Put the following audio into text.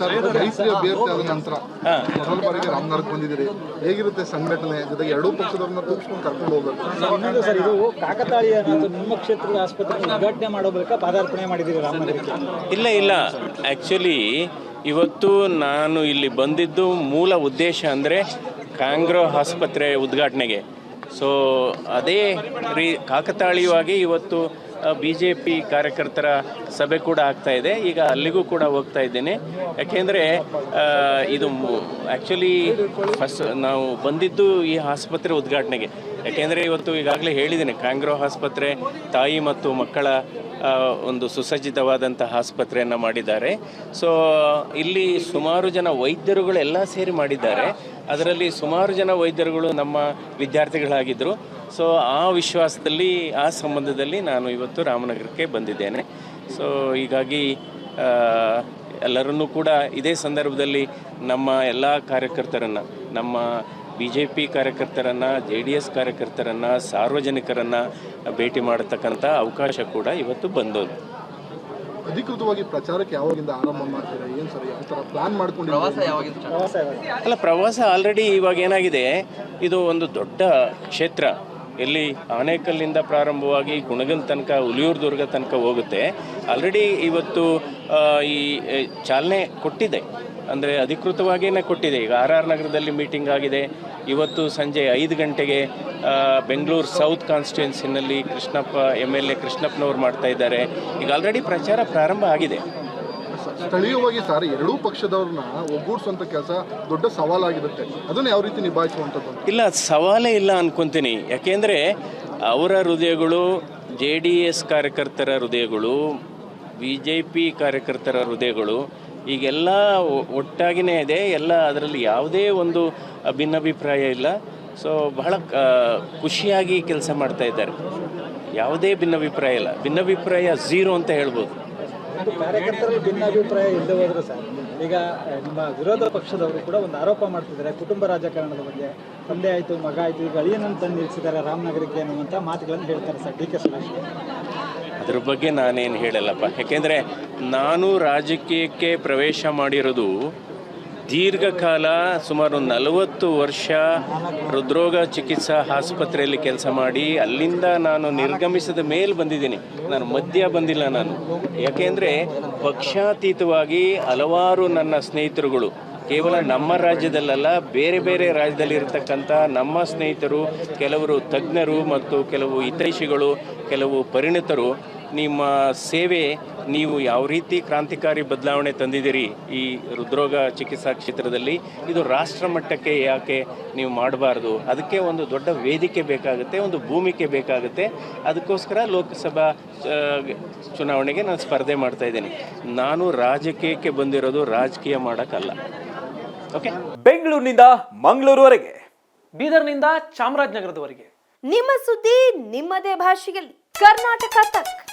Sir ಮೈತ್ರಿ ಅಭ್ಯರ್ಥಿ ಆದ ನಂತರ ಮೊದಲ ಬಾರಿಗೆ ರಾಮನಗರಕ್ಕೆ ಬಂದಿದ್ದೀರಿ. ಹೇಗಿರುತ್ತೆ ಸಂಘಟನೆ? ಜೊತೆಗೆ ಎರಡೂ ಪಕ್ಷದವ್ರನ್ನ ತೂಗಿಸ್ಕೊಂಡು ಕರ್ಕೊಂಡು ಹೋಗ್ಬೇಕು. ಸರ್ ಇದು ಕಾಕತಾಳೀಯ ಅನ್ನೋದು ನಿಮ್ಮ ಕ್ಷೇತ್ರದ ಆಸ್ಪತ್ರೆ ಉದ್ಘಾಟನೆ ಮಾಡೋ ಬಳಿಕ ಪಾದಾರ್ಪಣೆ ಮಾಡಿದ್ದೀರಿ ರಾಮನಗರಕ್ಕೆ? ಇಲ್ಲ ಇಲ್ಲ. ಆ್ಯಕ್ಚುಲಿ ಇವತ್ತು ನಾನು ಇಲ್ಲಿ ಬಂದಿದ್ದು ಮೂಲ ಉದ್ದೇಶ ಅಂದರೆ ಕಾಂಗ್ರೋ ಆಸ್ಪತ್ರೆ ಉದ್ಘಾಟನೆಗೆ. ಸೊ ಅದೇ ರೀ ಕಾಕತಾಳೀಯವಾಗಿ ಇವತ್ತು ಬಿ ಜೆ ಪಿ ಕಾರ್ಯಕರ್ತರ ಸಭೆ ಕೂಡ ಆಗ್ತಾ ಇದೆ. ಈಗ ಅಲ್ಲಿಗೂ ಕೂಡ ಹೋಗ್ತಾ ಇದ್ದೇನೆ. ಯಾಕೆಂದರೆ ಇದು ಆ್ಯಕ್ಚುಲಿ ಫಸ್ಟ್ ನಾವು ಬಂದಿದ್ದು ಈ ಆಸ್ಪತ್ರೆ ಉದ್ಘಾಟನೆಗೆ. ಯಾಕೆಂದರೆ ಇವತ್ತು ಈಗಾಗಲೇ ಹೇಳಿದ್ದೇನೆ, ಕಾಂಗ್ರೋ ಆಸ್ಪತ್ರೆ ತಾಯಿ ಮತ್ತು ಮಕ್ಕಳ ಒಂದು ಸುಸಜ್ಜಿತವಾದಂಥ ಆಸ್ಪತ್ರೆಯನ್ನು ಮಾಡಿದ್ದಾರೆ. ಸೊ ಇಲ್ಲಿ ಸುಮಾರು ಜನ ವೈದ್ಯರುಗಳೆಲ್ಲ ಸೇರಿ ಮಾಡಿದ್ದಾರೆ. ಅದರಲ್ಲಿ ಸುಮಾರು ಜನ ವೈದ್ಯರುಗಳು ನಮ್ಮ ವಿದ್ಯಾರ್ಥಿಗಳಾಗಿದ್ದರು ಸೊ ಆ ವಿಶ್ವಾಸದಲ್ಲಿ ಆ ಸಂಬಂಧದಲ್ಲಿ ನಾನು ಇವತ್ತು ರಾಮನಗರಕ್ಕೆ ಬಂದಿದ್ದೇನೆ. ಸೊ ಹೀಗಾಗಿ ಎಲ್ಲರನ್ನೂ ಕೂಡ ಇದೇ ಸಂದರ್ಭದಲ್ಲಿ ನಮ್ಮ ಎಲ್ಲ ಕಾರ್ಯಕರ್ತರನ್ನು ನಮ್ಮ ಬಿ ಜೆ ಪಿ ಕಾರ್ಯಕರ್ತರನ್ನು ಜೆ ಡಿ ಎಸ್ ಕಾರ್ಯಕರ್ತರನ್ನು ಸಾರ್ವಜನಿಕರನ್ನು ಭೇಟಿ ಮಾಡತಕ್ಕಂಥ ಅವಕಾಶ ಕೂಡ ಇವತ್ತು ಬಂದೋದು. ಅಧಿಕೃತವಾಗಿ ಪ್ರಚಾರಕ್ಕೆ ಯಾವಾಗಿಂದ ಆರಂಭ ಮಾಡ್ತೀರಾ? ಏನು ಸರ್ ಯಾವ ಪ್ಲಾನ್ ಮಾಡ್ಕೊಂಡು ಪ್ರವಾಸ ಯಾವಾಗಿಂದ ಅಲ್ಲ ಪ್ರವಾಸ ಆಲ್ರೆಡಿ ಇವಾಗ ಏನಾಗಿದೆ? ಇದು ಒಂದು ದೊಡ್ಡ ಕ್ಷೇತ್ರ. ಎಲ್ಲಿ ಆನೇಕಲ್ಲಿಂದ ಪ್ರಾರಂಭವಾಗಿ ಗುಣಗಲ್ ತನಕ ಉಲಿಯೂರು ದುರ್ಗ ತನಕ ಹೋಗುತ್ತೆ. ಆಲ್ರೆಡಿ ಇವತ್ತು ಈ ಚಾಲನೆ ಕೊಟ್ಟಿದೆ. ಅಂದರೆ ಅಧಿಕೃತವಾಗಿಯೇ ಕೊಟ್ಟಿದೆ. ಈಗ ಆರ್ ಆರ್ ನಗರದಲ್ಲಿ ಮೀಟಿಂಗ್ ಆಗಿದೆ. ಇವತ್ತು ಸಂಜೆ ಐದು ಗಂಟೆಗೆ ಬೆಂಗಳೂರು ಸೌತ್ ಕಾನ್ಸ್ಟಿಟ್ಯೂನ್ಸಿನಲ್ಲಿ ಕೃಷ್ಣಪ್ಪ, ಎಂ ಎಲ್ ಎ ಕೃಷ್ಣಪ್ಪನವ್ರು ಮಾಡ್ತಾ ಇದ್ದಾರೆ. ಈಗ ಆಲ್ರೆಡಿ ಪ್ರಚಾರ ಪ್ರಾರಂಭ ಆಗಿದೆ. ಸ್ಥಳೀಯವಾಗಿ ಸರ್, ಎರಡೂ ಪಕ್ಷದವ್ರನ್ನ ಒಗ್ಗೂಡಿಸುವಂತ ಕೆಲಸ ದೊಡ್ಡ ಸವಾಲಾಗಿರುತ್ತೆ. ಅದನ್ನ ಯಾವ ರೀತಿ ನಿಭಾಯಿಸುವಂಥದ್ದು ಇಲ್ಲ, ಸವಾಲೇ ಇಲ್ಲ ಅನ್ಕೊಂತೀನಿ. ಯಾಕೆಂದರೆ ಅವರ ಹೃದಯಗಳು ಜೆ ಡಿ ಎಸ್ ಕಾರ್ಯಕರ್ತರ ಹೃದಯಗಳು, ಬಿ ಜೆ ಪಿ ಕಾರ್ಯಕರ್ತರ ಹೃದಯಗಳು, ಈಗೆಲ್ಲ ಒಟ್ಟಾಗಿನೇ ಇದೆ. ಎಲ್ಲ ಅದರಲ್ಲಿ ಯಾವುದೇ ಒಂದು ಭಿನ್ನಾಭಿಪ್ರಾಯ ಇಲ್ಲ. ಸೊ ಬಹಳ ಖುಷಿಯಾಗಿ ಕೆಲಸ ಮಾಡ್ತಾ ಇದ್ದಾರೆ. ಯಾವುದೇ ಭಿನ್ನಾಭಿಪ್ರಾಯ ಇಲ್ಲ. ಭಿನ್ನಾಭಿಪ್ರಾಯ ಝೀರೋ ಅಂತ ಹೇಳ್ಬೋದು. ಒಂದು ಕಾರ್ಯಕರ್ತರಲ್ಲಿ ಭಿನ್ನಾಭಿಪ್ರಾಯ ಇಲ್ಲದೆ ಹೋದ್ರೆ ಸರ್, ಈಗ ನಿಮ್ಮ ವಿರೋಧ ಪಕ್ಷದವರು ಕೂಡ ಒಂದು ಆರೋಪ ಮಾಡ್ತಿದ್ದಾರೆ, ಕುಟುಂಬ ರಾಜಕಾರಣದ ಬಗ್ಗೆ. ತಂದೆ ಆಯಿತು, ಮಗ ಆಯಿತು, ಈಗ ಅಳಿಯನನ್ನು ತಂದು ನಿಲ್ಲಿಸಿದ್ದಾರೆ ರಾಮನಗರಕ್ಕೆ ಅನ್ನುವಂಥ ಮಾತುಗಳನ್ನು ಹೇಳ್ತಾರೆ ಸರ್, ಡಿ ಕೆ ಸುರೇಶ್ ಅದ್ರ ಬಗ್ಗೆ ನಾನೇನು ಹೇಳಲ್ಲಪ್ಪ. ಯಾಕೆಂದರೆ, ನಾನು ರಾಜಕೀಯಕ್ಕೆ ಪ್ರವೇಶ ಮಾಡಿರೋದು ದೀರ್ಘಕಾಲ ಸುಮಾರು ನಲವತ್ತು ವರ್ಷ ಹೃದ್ರೋಗ ಚಿಕಿತ್ಸಾ ಆಸ್ಪತ್ರೆಯಲ್ಲಿ ಕೆಲಸ ಮಾಡಿ ಅಲ್ಲಿಂದ ನಾನು ನಿರ್ಗಮಿಸಿದ ಮೇಲೆ ಬಂದಿದ್ದೀನಿ. ನಾನು ಮಧ್ಯ ಬಂದಿಲ್ಲ ನಾನು. ಯಾಕೆಂದರೆ ಪಕ್ಷಾತೀತವಾಗಿ ಹಲವಾರು ನನ್ನ ಸ್ನೇಹಿತರುಗಳು, ಕೇವಲ ನಮ್ಮ ರಾಜ್ಯದಲ್ಲಲ್ಲ, ಬೇರೆ ಬೇರೆ ರಾಜ್ಯದಲ್ಲಿ ಇರತಕ್ಕಂಥ ನಮ್ಮ ಸ್ನೇಹಿತರು, ಕೆಲವರು ತಜ್ಞರು ಮತ್ತು ಕೆಲವು ಹಿತೈಷಿಗಳು, ಕೆಲವು ಪರಿಣಿತರು ನಿಮ್ಮ ಸೇವೆ ನೀವು ಯಾವ ರೀತಿ ಕ್ರಾಂತಿಕಾರಿ ಬದಲಾವಣೆ ತಂದಿದ್ದೀರಿ ಈ ಹೃದ್ರೋಗ ಚಿಕಿತ್ಸಾ ಕ್ಷೇತ್ರದಲ್ಲಿ? ಇದು ರಾಷ್ಟ್ರ ಮಟ್ಟಕ್ಕೆ ಯಾಕೆ ನೀವು ಮಾಡಬಾರ್ದು? ಅದಕ್ಕೆ ಒಂದು ದೊಡ್ಡ ವೇದಿಕೆ ಬೇಕಾಗುತ್ತೆ ಒಂದು ಭೂಮಿಕೆ ಬೇಕಾಗುತ್ತೆ. ಅದಕ್ಕೋಸ್ಕರ ಲೋಕಸಭಾ ಚುನಾವಣೆಗೆ ನಾನು ಸ್ಪರ್ಧೆ ಮಾಡ್ತಾ ಇದ್ದೀನಿ. ನಾನು ರಾಜಕೀಯಕ್ಕೆ ಬಂದಿರೋದು ರಾಜಕೀಯ ಮಾಡೋಕ್ಕಲ್ಲ. ಓಕೆ ಬೆಂಗಳೂರಿನಿಂದ ಮಂಗಳೂರುವರೆಗೆ ಬೀದರ್ನಿಂದ ಚಾಮರಾಜನಗರದವರೆಗೆ. ನಿಮ್ಮ ಸುದ್ದಿ ನಿಮ್ಮದೇ ಭಾಷೆಯಲ್ಲಿ. ಕರ್ನಾಟಕ ತಕ್.